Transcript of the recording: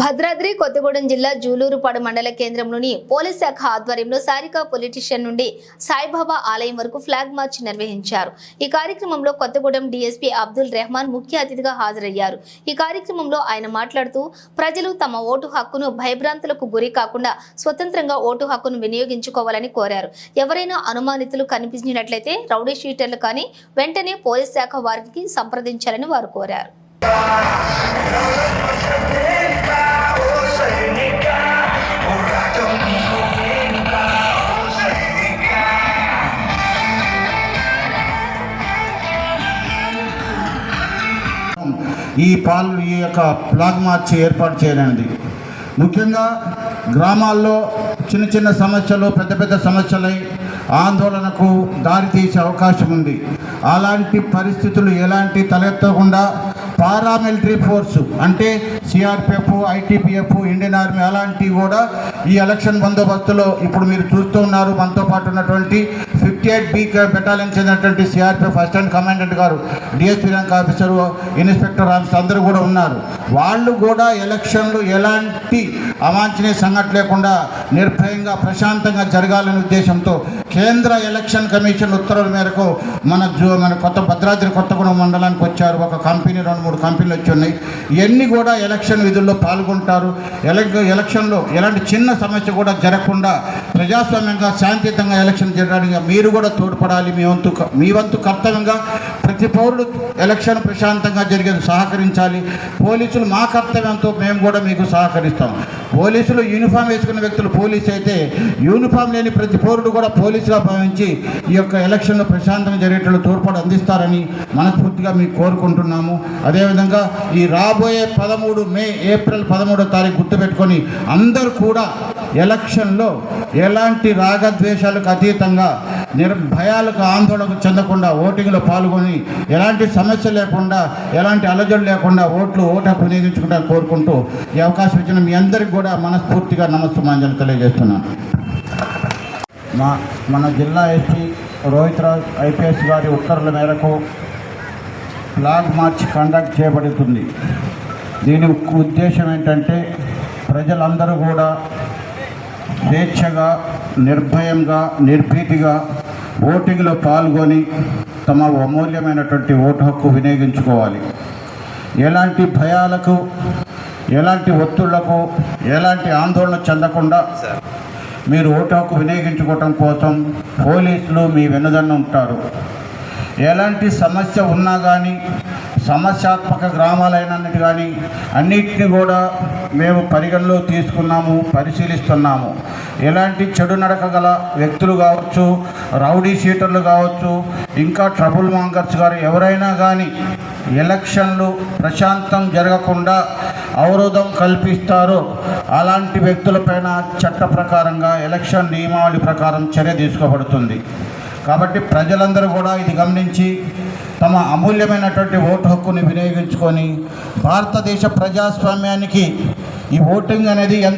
భద్రాద్రి కొత్తగూడెం జిల్లా జూలూరుపాడు మండల కేంద్రంలోని పోలీస్ శాఖ ఆధ్వర్యంలో సారికా పొలిటీషియన్ నుండి సాయిబాబా ఆలయం వరకు ఫ్లాగ్ మార్చ్ నిర్వహించారు. ఈ కార్యక్రమంలో కొత్తగూడెం డీఎస్పీ అబ్దుల్ రెహమాన్ ముఖ్య అతిథిగా హాజరయ్యారు. ఈ కార్యక్రమంలో ఆయన మాట్లాడుతూ ప్రజలు తమ ఓటు హక్కును భయభ్రాంతులకు గురి కాకుండా స్వతంత్రంగా ఓటు హక్కును వినియోగించుకోవాలని కోరారు. ఎవరైనా అనుమానితులు కనిపించినట్లయితే రౌడీ షీటర్లు కానీ వెంటనే పోలీస్ శాఖ వారికి సంప్రదించాలని వారు కోరారు. ఈ పాలు ఈ యొక్క ప్లాగ్ మార్చి ఏర్పాటు చేయనుంది ముఖ్యంగా గ్రామాల్లో చిన్న చిన్న సమస్యలు పెద్ద పెద్ద సమస్యలై ఆందోళనకు దారితీసే అవకాశం ఉంది. అలాంటి పరిస్థితులు ఎలాంటి తలెత్తకుండా పారామిలిటరీ ఫోర్స్ అంటే సిఆర్పిఎఫ్ ఐటీపీఎఫ్ ఇండియన్ ఆర్మీ అలాంటివి కూడా ఈ ఎలక్షన్ బందోబస్తులో ఇప్పుడు మీరు చూస్తూ ఉన్నారు. మనతో పాటు ఉన్నటువంటి ఫిఫ్టీ ఎయిట్ బి బెటాలియన్ చెందినటువంటి సిఆర్పిఎఫ్ అసిస్టెంట్ కమాండెంట్ గారు DSP rank officer inspector officer అందరూ కూడా ఉన్నారు. వాళ్ళు కూడా ఎలక్షన్లు ఎలాంటి అవాంఛనీయ సంఘటన లేకుండా నిర్భయంగా ప్రశాంతంగా జరగాలనే ఉద్దేశంతో కేంద్ర ఎలక్షన్ కమిషన్ ఉత్తర్వుల మేరకు మన జో మన కొత్త భద్రాద్రి కొత్తగూడెం మండలానికి వచ్చారు. ఒక కంపెనీ రెండు మూడు కంపెనీలు వచ్చి ఉన్నాయి. ఇవన్నీ కూడా ఎలక్షన్ విధుల్లో పాల్గొంటారు. ఎలక్షన్లో ఎలాంటి చిన్న సమస్య కూడా జరగకుండా ప్రజాస్వామ్యంగా శాంతియుతంగా ఎలక్షన్ జరగడానికి మీరు కూడా తోడ్పడాలి మీ వంతు మీ వంతు కర్తవ్యంగా ప్రతి పౌరుడు ఎలక్షన్ ప్రశాంతంగా జరిగేది సహకరించాలి. పోలీసులు మా కర్తవ్యంతో మేము కూడా మీకు సహకరిస్తాం. పోలీసులు యూనిఫామ్ వేసుకున్న వ్యక్తులు పోలీసు అయితే యూనిఫామ్ లేని ప్రతి పౌరుడు కూడా పోలీసుగా భావించి ఈ యొక్క ఎలక్షన్లో ప్రశాంతంగా జరిగేటట్లు తోడ్పాటు అందిస్తారని మనస్ఫూర్తిగా మీకు కోరుకుంటున్నాము. అదేవిధంగా ఈ రాబోయే పదమూడు మే ఏప్రిల్ పదమూడో తారీఖు గుర్తుపెట్టుకొని అందరూ కూడా ఎలక్షన్లో ఎలాంటి రాగద్వేషాలకు అతీతంగా నిర్భయాలకు ఆందోళనకు చెందకుండా ఓటింగ్లో పాల్గొని ఎలాంటి సమస్య లేకుండా ఎలాంటి అలజడి లేకుండా ఓట్లు ఓటు హక్కు కోరుకుంటూ ఈ అవకాశం ఇచ్చిన మీ అందరికీ కూడా మనస్ఫూర్తిగా నమస్తమాంజలి తెలియజేస్తున్నాను. మా మన జిల్లా ఎస్పీ రోహిత్ రాజ్ ఐపీఎస్ గారి ఉత్తర్వుల మేరకు ఫ్లాగ్ మార్చ్ కండక్ట్ చేయబడుతుంది. దీని ఉద్దేశం ఏంటంటే ప్రజలందరూ కూడా స్వేచ్ఛగా నిర్భయంగా నిర్భీతిగా ఓటింగ్లో పాల్గొని తమ అమూల్యమైనటువంటి ఓటు హక్కు వినియోగించుకోవాలి. ఎలాంటి భయాలకు ఎలాంటి ఒత్తిళ్ళకు ఎలాంటి ఆందోళన చెందకుండా మీరు ఓటు హక్కు వినియోగించుకోవటం కోసం పోలీసులు మీ వెనుదన్న ఉంటారు. ఎలాంటి సమస్య ఉన్నా కానీ సమస్యాత్మక గ్రామాలైనన్నిటి కానీ అన్నిటిని కూడా మేము పరిగణలో తీసుకున్నాము పరిశీలిస్తున్నాము. ఎలాంటి చెడు నడక గల వ్యక్తులు కావచ్చు రౌడీ షీటర్లు కావచ్చు ఇంకా ట్రబుల్ మాంగర్స్ గారు ఎవరైనా కానీ ఎలక్షన్లు ప్రశాంతం జరగకుండా అవరోధం కల్పిస్తారో అలాంటి వ్యక్తులపైన చట్ట ప్రకారంగా ఎలక్షన్ నియమావళి ప్రకారం చర్య తీసుకోబడుతుంది. కాబట్టి ప్రజలందరూ కూడా ఇది గమనించి తమ అమూల్యమైనటువంటి ఓటు హక్కుని వినియోగించుకొని భారతదేశ ప్రజాస్వామ్యానికి ఈ ఓటింగ్ అనేది ఎంత